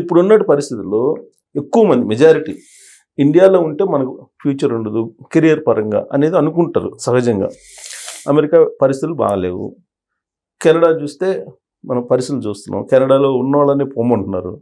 ఇప్పుడున్న పరిస్థితుల్లో ఎక్కువ మంది మెజారిటీ ఇండియాలో ఉంటే మనకు ఫ్యూచర్ ఉండదు కెరియర్ పరంగా అనేది అనుకుంటారు సహజంగా. అమెరికా పరిస్థితులు బాగాలేవు. కెనడా చూస్తే మనం పరిస్థితులు చూస్తున్నాం. కెనడాలో ఉన్నోళ్ళని పొమ్మంటున్నారు.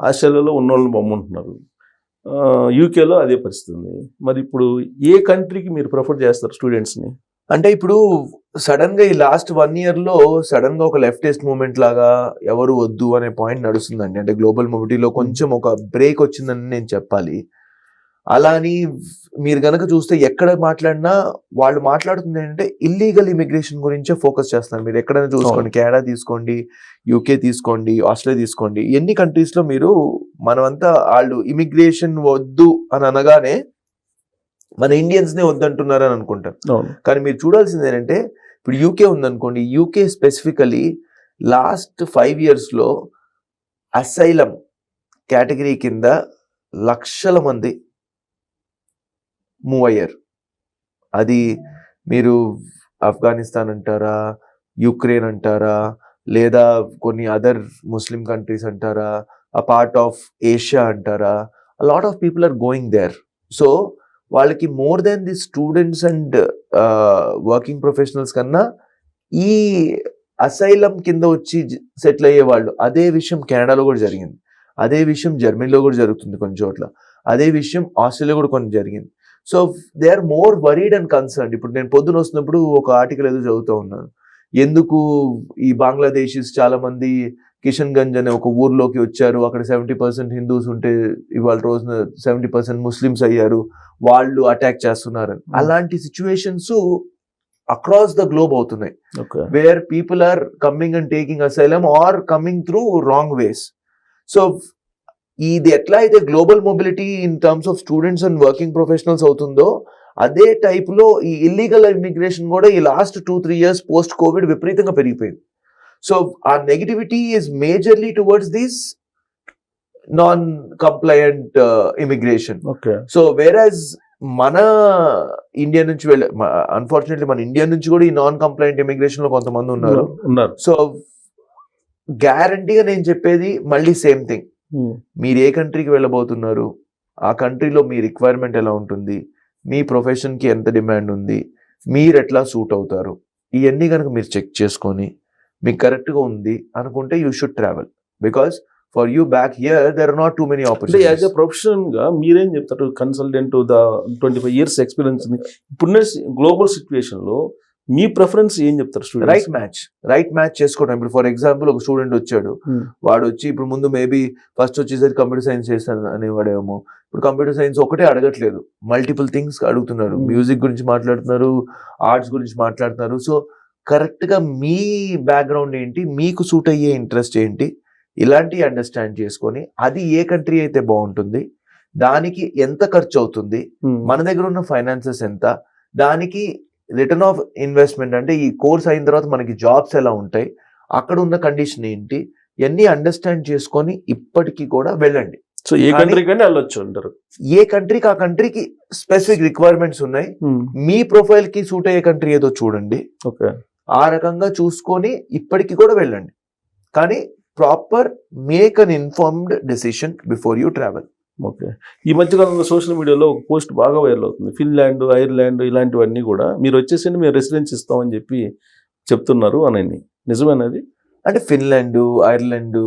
ఆస్ట్రేలియాలో ఉన్నోళ్ళని పొమ్మంటున్నారు. యూకేలో అదే పరిస్థితి ఉంది మరి ఇప్పుడు ఏ కంట్రీకి మీరు ప్రిఫర్ చేస్తారు స్టూడెంట్స్ని అంటే ఇప్పుడు సడన్గా ఈ లాస్ట్ వన్ ఇయర్లో సడన్గా ఒక లెఫ్టెస్ట్ మూమెంట్ లాగా ఎవరు వద్దు అనే పాయింట్ నడుస్తుందండి. అంటే గ్లోబల్ మొబిలిటీలో కొంచెం ఒక బ్రేక్ వచ్చిందని నేను చెప్పాలి. అలా అని మీరు గనక చూస్తే ఎక్కడ మాట్లాడినా వాళ్ళు మాట్లాడుతుంది ఏంటంటే ఇల్లీగల్ ఇమిగ్రేషన్ గురించే ఫోకస్ చేస్తున్నారు. మీరు ఎక్కడైనా చూసుకోండి కెనడా తీసుకోండి యూకే తీసుకోండి ఆస్ట్రేలియా తీసుకోండి. ఎన్ని కంట్రీస్లో మీరు మనమంతా వాళ్ళు ఇమిగ్రేషన్ వద్దు అని అనగానే మన ఇండియన్స్ నే వద్దంటున్నారు అని అనుకుంటారు కానీ మీరు చూడాల్సింది ఏంటంటే ఇప్పుడు యూకే ఉందనుకోండి యూకే స్పెసిఫికలీ లాస్ట్ ఫైవ్ ఇయర్స్లో అసైలం కేటగిరీ కింద లక్షల మంది మూవ్ అయ్యారు. అది మీరు ఆఫ్ఘనిస్తాన్ అంటారా యుక్రెయిన్ అంటారా లేదా కొన్ని అదర్ ముస్లిం కంట్రీస్ అంటారా ఆ పార్ట్ ఆఫ్ ఏషియా అంటారా lot of people are going there so వాళ్ళకి more than the students and working professionals కన్నా ఈ అసైలం కింద వచ్చి సెటిల్ అయ్యే వాళ్ళు అదే విషయం కెనడాలో కూడా జరిగింది. అదే విషయం జర్మనీలో కూడా జరుగుతుంది కొన్ని చోట్ల. అదే విషయం ఆస్ట్రేలియా కూడా కొన్ని జరిగింది. So they are more worried and concern ఇప్పుడు నేను పొద్దున వస్తున్నప్పుడు ఒక ఆర్టికల్ ఏదో చదువుతూ ఉన్నాను. ఎందుకు ఈ బంగ్లాదేశీస్ చాలా కిషన్ గంజ్ అనే ఒక ఊర్లోకి వచ్చారు. అక్కడ సెవెంటీ పర్సెంట్ హిందూస్ ఉంటే ఇవాళ రోజున సెవెంటీ పర్సెంట్ ముస్లిమ్స్ అయ్యారు. వాళ్ళు అటాక్ చేస్తున్నారని అలాంటి సిచ్యువేషన్స్ అక్రాస్ ద గ్లోబ్ అవుతున్నాయి. Where people are coming and taking asylum are coming through wrong ways so ఇది ఎట్లా అయితే global mobility in terms of students and working professionals అవుతుందో అదే టైప్లో ఈ ఇల్లీగల్ ఇమిగ్రేషన్ కూడా ఈ last two three years post covid విపరీతంగా పెరిగిపోయింది. సో ఆ negativity is majorly towards this non compliant immigration okay so whereas మన ఇండియా నుంచి వెళ్ళే అన్ఫార్చునేట్లీ మన ఇండియా నుంచి కూడా ఈ నాన్ కంప్లైంట్ ఇమిగ్రేషన్లో కొంతమంది ఉన్నారు. ఉన్నారు. సో గ్యారంటీగా నేను చెప్పేది మళ్ళీ సేమ్ థింగ్ ఉమ్. మీరు ఏ కంట్రీకి వెళ్ళబోతున్నారు? ఆ కంట్రీలో మీ రిక్వైర్మెంట్ ఎలా ఉంటుంది? మీ ప్రొఫెషన్కి ఎంత డిమాండ్ ఉంది? మీరు ఎట్లా సూట్ అవుతారు? ఇవన్నీ కనుక మీరు చెక్ చేసుకొని మీకు కరెక్ట్గా ఉంది అనుకుంటే you should travel. Because for you back here there are not too many అంటే యాజ్ ఎ ఆపర్చునిటీస్. ప్రొఫెషన్గా మీరేం చెప్తారు? Consultant the twenty five years experience ఇప్పుడున్న గ్లోబల్ సిచ్యువేషన్లో మీ ప్రిఫరెన్స్ ఏం చెప్తారు student right match. Right match చేసుకోవడం ఇప్పుడు ఫర్ ఎగ్జాంపుల్ ఒక స్టూడెంట్ వచ్చాడు. వాడు వచ్చి ఇప్పుడు ముందు మేబీ ఫస్ట్ వచ్చేసరికి కంప్యూటర్ సైన్స్ చేస్తాను అనేవాడేమో. ఇప్పుడు కంప్యూటర్ సైన్స్ ఒకటే అడగట్లేదు. మల్టిపుల్ థింగ్స్ అడుగుతున్నారు. మ్యూజిక్ గురించి మాట్లాడుతున్నారు. ఆర్ట్స్ గురించి మాట్లాడుతున్నారు. సో కరెక్ట్గా మీ బ్యాక్గ్రౌండ్ ఏంటి? మీకు సూట్ అయ్యే ఇంట్రెస్ట్ ఏంటి? ఇలాంటివి అండర్స్టాండ్ చేసుకొని అది ఏ కంట్రీ అయితే బాగుంటుంది? దానికి ఎంత ఖర్చు అవుతుంది మన దగ్గర ఉన్న ఫైనాన్సెస్ ఎంత? దానికి రిటర్న్ ఆఫ్ ఇన్వెస్ట్మెంట్ అంటే ఈ కోర్స్ అయిన తర్వాత మనకి జాబ్స్ ఎలా ఉంటాయి? అక్కడ ఉన్న కండిషన్ ఏంటి? ఇవన్నీ అండర్స్టాండ్ చేసుకొని ఇప్పటికీ కూడా వెళ్ళండి. సో ఏ కానీ- కంట్రీ కానీ వెళ్ళొచ్చు అంటారు ఏ కంట్రీకి ఆ కంట్రీకి స్పెసిఫిక్ రిక్వైర్మెంట్స్ ఉన్నాయి. మీ ప్రొఫైల్కి సూట్ అయ్యే కంట్రీ ఏదో చూడండి. ఓకే. ఆ రకంగా చూసుకొని ఇప్పటికి కూడా వెళ్ళండి. కానీ proper make an informed decision before you travel. Okay. ఈ మధ్యకాలంలో సోషల్ మీడియాలో ఒక పోస్ట్ బాగా వైరల్ అవుతుంది. ఫిన్లాండ్ ఐర్లాండ్ ఇలాంటివన్నీ కూడా మీరు వచ్చేసి మేము రెసిడెన్స్ ఇస్తామని చెప్పి చెప్తున్నారు అని నిజమేనది అంటే ఫిన్లాండ్ ఐర్లాండ్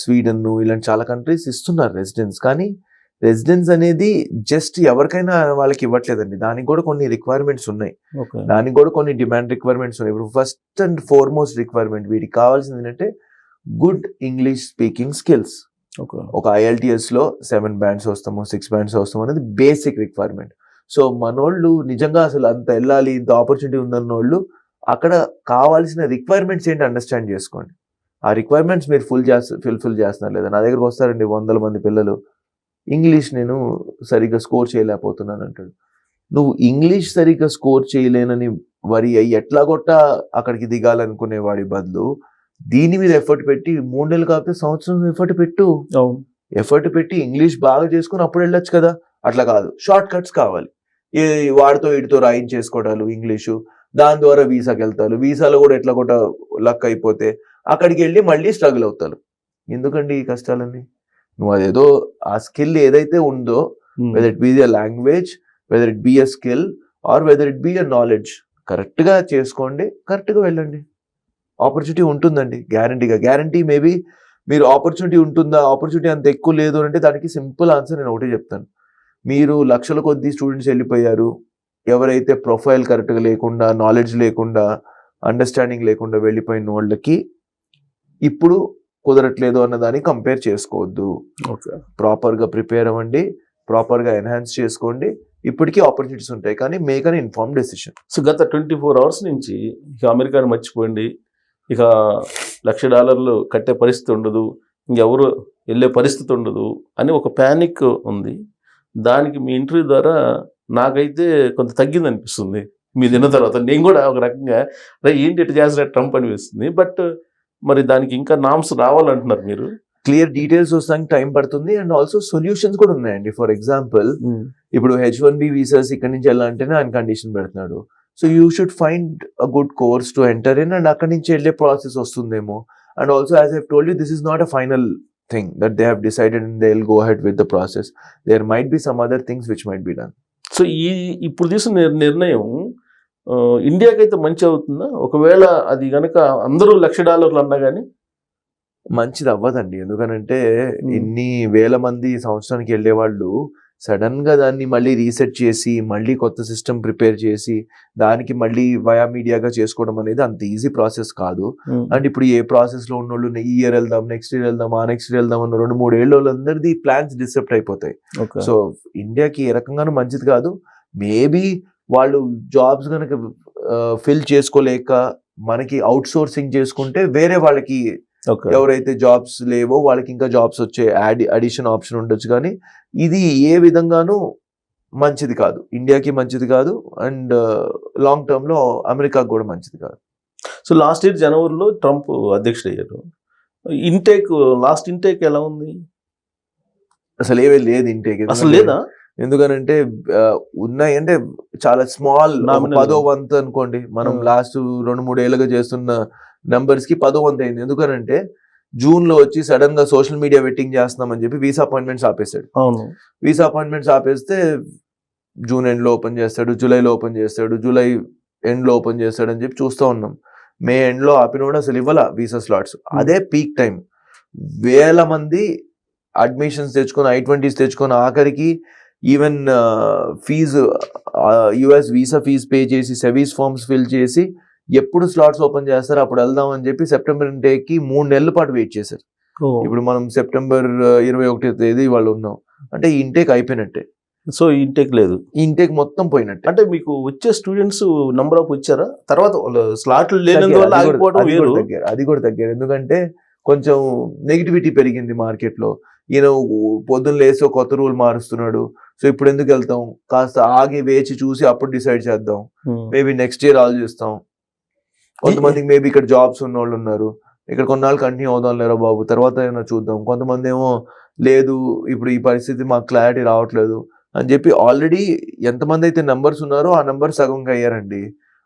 స్వీడన్ ఇలాంటి చాలా కంట్రీస్ ఇస్తున్నారు రెసిడెన్స్. కానీ రెసిడెన్స్ అనేది జస్ట్ ఎవరికైనా వాళ్ళకి ఇవ్వట్లేదండి. దానికి కూడా కొన్ని రిక్వైర్మెంట్స్ ఉన్నాయి. దానికి కూడా కొన్ని డిమాండ్ రిక్వైర్మెంట్స్ ఉన్నాయి. ఇప్పుడు ఫస్ట్ అండ్ ఫార్మోస్ట్ రిక్వైర్మెంట్ వీటికి కావాల్సింది ఏంటంటే గుడ్ ఇంగ్లీష్ స్పీకింగ్ స్కిల్స్ ఒక ఐఎల్టిఎస్లో సెవెన్ బ్యాండ్స్ వస్తాము సిక్స్ బ్యాండ్స్ వస్తాము అనేది బేసిక్ రిక్వైర్మెంట్ సో మనోళ్ళు నిజంగా అసలు అంత వెళ్ళాలి ఇంత ఆపర్చునిటీ ఉందన్న వాళ్ళు అక్కడ కావాల్సిన రిక్వైర్మెంట్స్ ఏంటి అండర్స్టాండ్ చేసుకోండి. ఆ రిక్వైర్మెంట్స్ మీరు ఫుల్ చేస్త ఫుల్ఫిల్ చేస్తున్నారు లేదా? నా దగ్గరకు వస్తారండి వందల మంది పిల్లలు. ఇంగ్లీష్ నేను సరిగ్గా స్కోర్ చేయలేకపోతున్నాను అంటాడు నువ్వు ఇంగ్లీష్ సరిగ్గా స్కోర్ చేయలేనని వరి అయ్యి ఎట్లా కొట్ట అక్కడికి దిగాలనుకునే వాడి బదులు దీని మీద ఎఫర్ట్ పెట్టి మూడు నెలలు కాకపోతే సంవత్సరం ఎఫర్ట్ పెట్టు. ఎఫర్ట్ పెట్టి ఇంగ్లీష్ బాగా చేసుకుని అప్పుడు వెళ్ళొచ్చు కదా. అట్లా కాదు. షార్ట్ కట్స్ కావాలి. ఏ వాడితో వీడితో రాయించేసుకోవడాలు ఇంగ్లీషు. దాని ద్వారా వీసాకి వెళ్తారు వీసాలో కూడా ఎట్లా కూడా లక్ అయిపోతే అక్కడికి వెళ్ళి మళ్ళీ స్ట్రగుల్ అవుతారు ఎందుకండి ఈ కష్టాలన్నీ? నువ్వు అదేదో ఆ స్కిల్ ఏదైతే ఉందో. Whether it be a language whether it be a skill or whether it be a knowledge కరెక్ట్గా చేసుకోండి కరెక్ట్గా వెళ్ళండి. ఆపర్చునిటీ ఉంటుందండి గ్యారంటీగా గ్యారంటీ మేబీ మీరు ఆపర్చునిటీ ఉంటుందా ఆపర్చునిటీ అంత ఎక్కువ లేదు అంటే దానికి సింపుల్ ఆన్సర్ నేను ఒకటే చెప్తాను. మీరు లక్షల కొద్ది స్టూడెంట్స్ వెళ్ళిపోయారు ఎవరైతే ప్రొఫైల్ కరెక్ట్గా లేకుండా నాలెడ్జ్ లేకుండా అండర్స్టాండింగ్ లేకుండా వెళ్ళిపోయిన వాళ్ళకి ఇప్పుడు కుదరట్లేదు అన్న దాన్ని కంపేర్ చేసుకోవద్దు. ప్రాపర్గా ప్రిపేర్ అవ్వండి ప్రాపర్గా ఎన్హాన్స్ చేసుకోండి. ఇప్పటికీ ఆపర్చునిటీస్ ఉంటాయి కానీ make an inform decision so గత ట్వంటీ ఫోర్ అవర్స్ నుంచి ఇక అమెరికాని మర్చిపోండి. ఇక లక్ష డాలర్లు కట్టే పరిస్థితి ఉండదు. ఇంకెవరు వెళ్ళే పరిస్థితి ఉండదు అని ఒక ప్యానిక్ ఉంది. దానికి మీ ఇంటర్వ్యూ ద్వారా నాకైతే కొంత తగ్గింది అనిపిస్తుంది. మీ తిన్న తర్వాత నేను కూడా ఒక రకంగా "రే, ఏంటి ఇట్లా చేసిన ట్రంప్ అనిపిస్తుంది బట్ మరి దానికి ఇంకా నామ్స్ రావాలంటున్నారు మీరు? క్లియర్ డీటెయిల్స్ వస్తానికి టైం పడుతుంది అండ్ ఆల్సో సొల్యూషన్స్ కూడా ఉన్నాయండి. ఫర్ ఎగ్జాంపుల్ ఇప్పుడు హెచ్ వన్ బి వీసాస్ ఇక్కడ నుంచి వెళ్ళాలంటేనే ఆయన కండిషన్ పెడుతున్నాడు. So you should find a good course to enter in and అక్కడి నుంచి వెళ్ళే ప్రాసెస్ వస్తుందేమో. And also as I've told you this is not a final thing that they have decided and they will go head with the process there might be some other things which might be done so ఈ ఇప్పుడు తీసుకున్న నిర్- నిర్ణయం ఇండియాకైతే మంచి అవుతుందా? ఒకవేళ అది గనక అందరూ లక్ష డాలర్లు అన్నా కానీ మంచిది అవ్వదండి. ఎందుకనంటే. ఇన్ని వేల మంది సంవత్సరానికి వెళ్ళే వాళ్ళు సడన్గా దాన్ని మళ్ళీ రీసెట్ చేసి మళ్ళీ కొత్త సిస్టమ్ ప్రిపేర్ చేసి దానికి మళ్ళీ వయా మీడియాగా చేసుకోవడం అనేది అంత ఈజీ ప్రాసెస్ కాదు. అండ్ ఇప్పుడు ఏ ప్రాసెస్లో ఉన్నోళ్ళు ఈ ఇయర్ వెళ్దాం నెక్స్ట్ ఇయర్ వెళ్దాం ఆ నెక్స్ట్ ఇయర్ వెళ్దాం అన్న రెండు మూడు ఏళ్ళ వాళ్ళందరిది ప్లాన్స్ డిస్టర్బ్ అయిపోతాయి. సో ఇండియాకి ఏ రకంగానూ మంచిది కాదు. మేబీ వాళ్ళు జాబ్స్ కనుక ఫిల్ చేసుకోలేక మనకి అవుట్ సోర్సింగ్ చేసుకుంటే వేరే వాళ్ళకి ఎవరైతే జాబ్స్ లేవో వాళ్ళకి ఇంకా జాబ్స్ వచ్చే అడిషన్ ఆప్షన్ ఉండొచ్చు. కానీ ఇది ఏ విధంగానూ మంచిది కాదు. ఇండియాకి మంచిది కాదు. అండ్ లాంగ్ టర్మ్లో అమెరికాకి కూడా మంచిది కాదు. సో లాస్ట్ ఇయర్ జనవరిలో ట్రంప్ అధ్యక్షుడు అయ్యారు ఇంటేక్ లాస్ట్ ఇంటేక్ ఎలా ఉంది? అసలు ఏమీ లేదు ఇంటేక్ అసలు లేదా? ఎందుకనంటే ఉన్నాయి అంటే చాలా స్మాల్. పదో వంతు అనుకోండి. మనం Hmm. లాస్ట్ రెండు మూడు ఏళ్ళుగా చేస్తున్న నంబర్స్కి పదో వంతు అయింది. ఎందుకనంటే జూన్లో వచ్చి సడన్గా సోషల్ మీడియా వెట్టింగ్ చేస్తున్నామని చెప్పి వీసా అపాయింట్మెంట్స్ ఆపేశాడు. అవును. వీసా అపాయింట్మెంట్స్ ఆపేస్తే జూన్ ఎండ్లో ఓపెన్ చేస్తాడు జూలైలో ఓపెన్ చేస్తాడు జూలై ఎండ్లో ఓపెన్ చేస్తాడు అని చెప్పి చూస్తూ ఉన్నాం. మే ఎండ్లో ఆపిన కూడా అసలు ఇవ్వాల వీసా స్లాట్స్ అదే పీక్ టైం వేల మంది అడ్మిషన్స్ తెచ్చుకొని ఐ ట్వంటీస్ తెచ్చుకొని ఆఖరికి even fee US visa fee pay చేసి సెవీస్ ఫార్మ్స్ ఫిల్ చేసి ఎప్పుడు స్లాట్స్ ఓపెన్ చేస్తారు అప్పుడు వెళ్దాం అని చెప్పి సెప్టెంబర్ ఇంటేకి మూడు నెలల పాటు వెయిట్ చేశారు. ఇప్పుడు మనం సెప్టెంబర్ ఇరవై ఒకటి తేదీ వాళ్ళు ఉన్నాం. అంటే ఈ ఇంటేక్ అయిపోయినట్టే. సో ఇంటేక్ లేదు. ఇంటేక్ మొత్తం పోయినట్టే. అంటే మీకు వచ్చే స్టూడెంట్స్ నంబర్ ఆఫ్ వచ్చారా? తర్వాత స్లాట్లు లేనందు తగ్గారు. వల్ల అది కూడా- ఆగిపోవడం వేరు. తగ్గారు. అది కూడా తగ్గారు ఎందుకంటే కొంచెం నెగిటివిటీ పెరిగింది మార్కెట్లో. ఈయన పొద్దున్న లేసి కొత్త రూల్ మారుస్తున్నాడు. సో ఇప్పుడు ఎందుకు వెళ్తాం? కాస్త ఆగి వేచి చూసి అప్పుడు డిసైడ్ చేద్దాం. మేబీ నెక్స్ట్ ఇయర్ ఆలోచిస్తాం. కొంతమందికి మేబీ ఇక్కడ జాబ్స్ ఉన్న వాళ్ళు ఉన్నారు. ఇక్కడ కొన్నాళ్ళు కంటిన్యూ అవుదాం లేరా బాబు? తర్వాత ఏమైనా చూద్దాం. కొంతమంది ఏమో లేదు ఇప్పుడు ఈ పరిస్థితి మాకు క్లారిటీ రావట్లేదు అని చెప్పి ఆల్రెడీ ఎంతమంది అయితే నెంబర్స్ ఉన్నారో ఆ నెంబర్ సగంకి అయ్యారండి.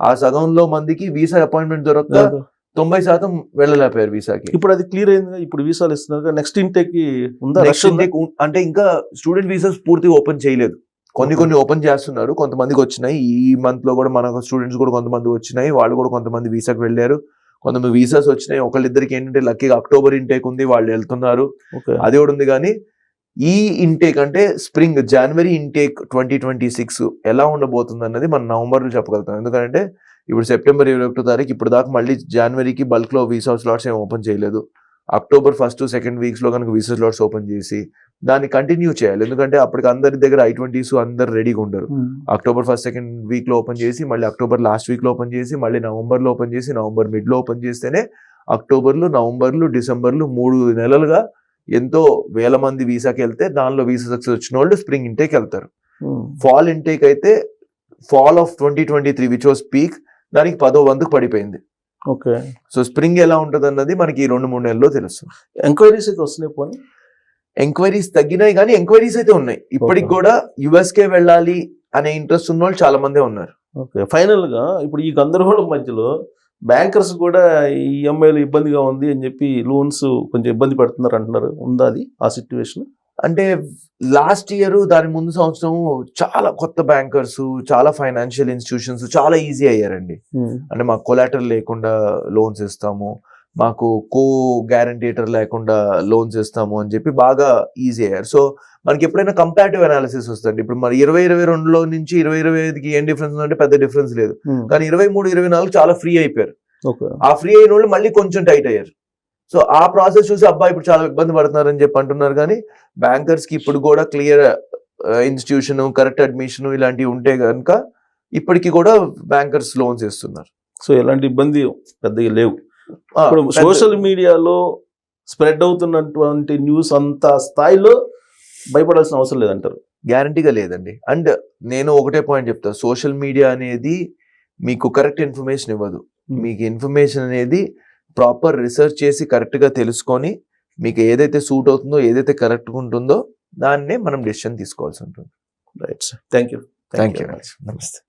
ఆ సగంలో మందికి వీసా అపాయింట్మెంట్ దొరక్క తొంభై శాతం వెళ్ళలేకపోయారు వీసాకి. ఇప్పుడు అది క్లియర్ అయింది. ఇప్పుడు వీసాలు ఇస్తున్నారు నెక్స్ట్ ఇంటేక్ ఉందా? నెక్స్ట్? ఇంటేక్ అంటే ఇంకా స్టూడెంట్ వీసాస్ పూర్తిగా ఓపెన్ చేయలేదు. కొన్ని కొన్ని ఓపెన్ చేస్తున్నారు. కొంతమందికి వచ్చినాయి. ఈ మంత్లో కూడా మనకు స్టూడెంట్స్ కూడా కొంతమంది వచ్చినాయి. వాళ్ళు కూడా కొంతమంది వీసాకి వెళ్ళారు. కొంతమంది వీసాస్ వచ్చినాయి. ఒకళ్ళిద్దరికి ఏంటంటే లక్కీగా అక్టోబర్ ఇంటేక్ ఉంది. వాళ్ళు వెళ్తున్నారు. అది కూడా ఉంది కానీ ఈ ఇంటేక్ అంటే spring January intake twenty twenty six ఎలా ఉండబోతుంది అన్నది మనం నవంబర్లో చెప్పగలుగుతాం. ఎందుకంటే ఇప్పుడు సెప్టెంబర్ ఇరవై ఒకటో తారీఖు ఇప్పుడు దాకా మళ్ళీ జనవరికి బల్క్లో వీసా స్లాట్స్ ఏం ఓపెన్ చేయలేదు అక్టోబర్ ఫస్ట్ సెకండ్ వీక్స్లో కనుక వీసా స్లాట్స్ ఓపెన్ చేసి దాన్ని కంటిన్యూ చేయాలి ఎందుకంటే అప్పటికి అందరి దగ్గర ఐ ట్వంటీస్ అందరు రెడీగా ఉండరు. అక్టోబర్ ఫస్ట్ సెకండ్ వీక్లో ఓపెన్ చేసి మళ్ళీ అక్టోబర్ లాస్ట్ వీక్లో ఓపెన్ చేసి మళ్ళీ నవంబర్లో ఓపెన్ చేసి నవంబర్ మిడ్లో ఓపెన్ చేస్తేనే అక్టోబర్లు నవంబర్లు డిసెంబర్లు మూడు నెలలుగా ఎంతో వేల మంది వీసాకి వెళ్తే దానిలో వీసా సక్సెస్ వచ్చిన వాళ్ళు స్ప్రింగ్ ఇంటేక్ వెళ్తారు. ఫాల్ ఇంటేక్ అయితే fall of twenty twenty three which was peak దానికి పదో వంతుకు పడిపోయింది. ఓకే. సో స్ప్రింగ్ ఎలా ఉంటుంది అన్నది మనకి ఈ రెండు మూడు నెలల్లో తెలుస్తుంది ఎంక్వైరీస్ అయితే వస్తున్నాయి పోనీ? ఎంక్వైరీస్ తగ్గినాయి కానీ ఎంక్వైరీస్ అయితే ఉన్నాయి. ఇప్పటికి. కూడా యుఎస్ కే వెళ్ళాలి అనే ఇంట్రెస్ట్ ఉన్న వాళ్ళు చాలా మందే ఉన్నారు. ఓకే. ఫైనల్గా ఇప్పుడు ఈ గందరగోళం మధ్యలో బ్యాంకర్స్ కూడా ఈఎంఐలు ఇబ్బందిగా ఉంది అని చెప్పి లోన్స్ కొంచెం ఇబ్బంది పడుతున్నారు అంటున్నారు. ఉందా అది? ఆ సిచ్యువేషన్? అంటే లాస్ట్ ఇయర్ దాని ముందు సంవత్సరం చాలా కొత్త బ్యాంకర్స్ చాలా ఫైనాన్షియల్ ఇన్స్టిట్యూషన్స్ చాలా ఈజీ అయ్యారండి. అంటే మాకు కొలాటర్ లేకుండా లోన్స్ ఇస్తాము మాకు కో గ్యారంటీటర్ లేకుండా లోన్స్ ఇస్తాము అని చెప్పి బాగా ఈజీ అయ్యారు. సో మనకి ఎప్పుడైనా కంపారిటివ్ అనాలిసిస్ వస్తుంది ఇప్పుడు మరి ఇరవై ఇరవై రెండులో నుంచి ఇరవై ఇరవై ఐదుకి ఏం డిఫరెన్స్ ఉందంటే పెద్ద డిఫరెన్స్ లేదు. కానీ ఇరవై మూడు ఇరవై నాలుగు చాలా ఫ్రీ అయిపోయారు. ఆ ఫ్రీ అయిన వాళ్ళు మళ్ళీ కొంచెం టైట్ అయ్యారు. సో ఆ ప్రాసెస్ చూసి అబ్బా ఇప్పుడు చాలా ఇబ్బంది పడుతున్నారని చెప్పి అంటున్నారు. కానీ బ్యాంకర్స్కి ఇప్పుడు కూడా క్లియర్ ఇన్స్టిట్యూషన్ కరెక్ట్ అడ్మిషన్ ఇలాంటివి ఉంటే కనుక ఇప్పటికి కూడా బ్యాంకర్స్ లోన్స్ ఇస్తున్నారు సో ఎలాంటి ఇబ్బంది పెద్దగా లేవు. ఇప్పుడు సోషల్ మీడియాలో స్ప్రెడ్ అవుతున్నటువంటి న్యూస్ అంత స్థాయిలో భయపడాల్సిన అవసరం లేదంటారు. గ్యారంటీగా లేదండి. అండ్ నేను ఒకటే పాయింట్ చెప్తా. సోషల్ మీడియా అనేది మీకు కరెక్ట్ ఇన్ఫర్మేషన్ ఇవ్వదు. మీకు ఇన్ఫర్మేషన్ అనేది ప్రాపర్ రీసెర్చ్ చేసి correct గా తెలుసుకొని మీకు ఏదైతే సూట్ అవుతుందో ఏదైతే కరెక్ట్గా ఉంటుందో దాన్నే మనం డెసిషన్ తీసుకోవాల్సి ఉంటుంది. Right thank you thank you నమస్తే